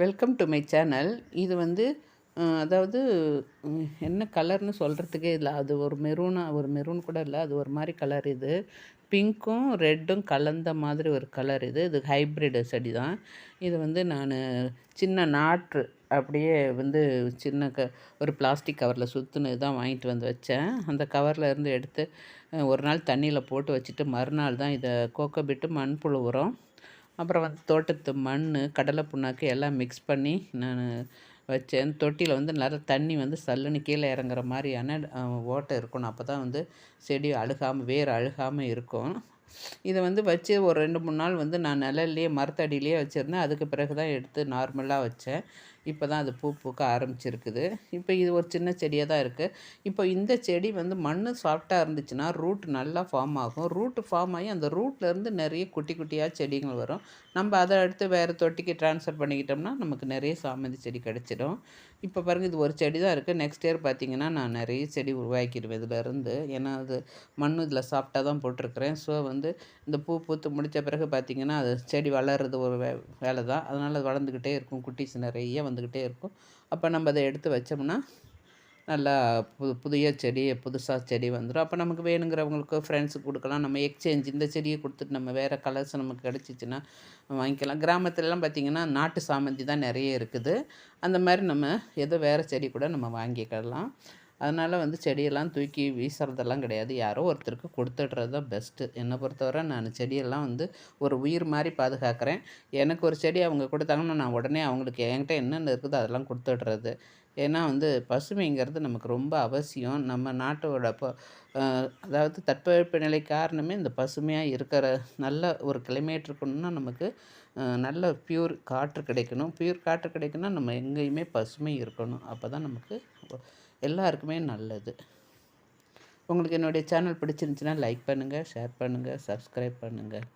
Welcome to my channel இது வந்து அதாவது என்ன கலர்னு சொல்கிறதுக்கே இல்லை. அது ஒரு மெரூனா ஒரு மெரூன் கூட இல்லை. அது ஒரு மாதிரி கலர் இது. பிங்க்கும் ரெட்டும் கலந்த மாதிரி ஒரு கலர் இது. இது ஹைப்ரிட் செடி தான். இது வந்து நான் சின்ன நாற்று அப்படியே வந்து சின்ன க ஒரு பிளாஸ்டிக் கவரில் சுற்றுனது தான் வாங்கிட்டு வந்து வச்சேன். அந்த கவரில் இருந்து எடுத்து ஒரு நாள் தண்ணியில் போட்டு வச்சுட்டு மறுநாள் தான் இதை கோக்கோபிட்டு மண்புழு உரம் அப்புறம் வந்து தோட்டத்து மண் கடலை புண்ணாக்கு எல்லாம் மிக்ஸ் பண்ணி நான் வச்சேன். தொட்டியில் வந்து நல்லா தண்ணி வந்து சல்லுன்னு கீழே இறங்குற மாதிரியான ஓட்டை இருக்கணும். அப்போ தான் வந்து செடி அழுகாமல் வேர் அழுகாமல் இருக்கும். இதை வந்து வச்சு ஒரு ரெண்டு மூணு நாள் வந்து நான் நிழல்லையே மரத்தடியிலேயே வச்சுருந்தேன். அதுக்கு பிறகு தான் எடுத்து நார்மலாக வச்சேன். இப்போ தான் அது பூ பூக்க ஆரம்பிச்சிருக்குது. இப்போ இது ஒரு சின்ன செடியாக தான் இருக்குது இப்போ இந்த செடி வந்து மண் சாஃப்டாக இருந்துச்சுன்னா ரூட் நல்லா ஃபார்ம் ஆகும். ரூட்டு ஃபார்ம் ஆகி அந்த ரூட்லேருந்து நிறைய குட்டி குட்டியாக செடிகள் வரும். நம்ம அதை அடுத்து வேறு தொட்டிக்கு ட்ரான்ஸ்ஃபர் பண்ணிக்கிட்டோம்னா நமக்கு நிறைய சாமந்தி செடி கிடச்சிடும். இப்போ பாருங்கள் இது ஒரு செடி தான் இருக்குது நெக்ஸ்ட் இயர் பார்த்தீங்கன்னா நான் நிறைய செடி உருவாக்கிடுவேன் இதிலேருந்து ஏன்னா அது மண் இதில் சாஃப்டாக தான் போட்டிருக்கிறேன். ஸோ வந்து இந்த பூ பூத்து முடித்த பிறகு பார்த்தீங்கன்னா அது செடி வளர்கிறது ஒரு வே வேலை தான் அதனால் அது வளர்ந்துக்கிட்டே இருக்கும். குட்டிஸ் நிறைய வந்துக்கிட்டே இருக்கும். அப்போ நம்ம அதை எடுத்து வச்சோம்னா நல்லா புது புதிய செடி புதுசாக செடி வந்துடும் அப்போ நமக்கு வேணுங்கிறவங்களுக்கு ஃப்ரெண்ட்ஸுக்கு கொடுக்கலாம். நம்ம எக்ஸ்சேஞ்ச் இந்த செடியை கொடுத்துட்டு நம்ம வேறு கலர்ஸ் நமக்கு கிடச்சிச்சின்னா வாங்கிக்கலாம். கிராமத்துலலாம் பார்த்திங்கன்னா நாட்டு சாமந்தி தான் நிறைய இருக்குது. அந்த மாதிரி நம்ம ஏதோ வேறு செடி கூட நம்ம வாங்கிக்கலாம். அதனால் வந்து செடியெல்லாம் தூக்கி வீசுறதெல்லாம் கிடையாது. யாரோ ஒருத்தருக்கு கொடுத்துடுறது தான் பெஸ்ட்டு என்னை பொறுத்தவரை நான் செடியெல்லாம் வந்து ஒரு உயிர் மாதிரி பாதுகாக்கிறேன். எனக்கு ஒரு செடி அவங்க கொடுத்தாங்கன்னா நான் உடனே அவங்களுக்கு என்கிட்ட என்னென்ன இருக்குதோ அதெல்லாம் கொடுத்துடுறது. ஏன்னா வந்து பசுமைங்கிறது நமக்கு ரொம்ப அவசியம். நம்ம நாட்டோட இப்போ அதாவது தட்பவெப்ப நிலை காரணமே இந்த பசுமையாக இருக்கிற நல்ல ஒரு கிளைமேட் இருக்கணும்னா நமக்கு நல்ல பியூர் காற்று கிடைக்கணும். பியூர் காற்று கிடைக்கணும்னா நம்ம எங்கேயுமே பசுமை இருக்கணும். அப்போ தான் நமக்கு எல்லாருக்குமே நல்லது. உங்களுக்கு என்னுடைய சேனல் பிடிச்சிருந்துச்சுன்னா லைக் பண்ணுங்கள் ஷேர் பண்ணுங்கள் சப்ஸ்கிரைப் பண்ணுங்கள்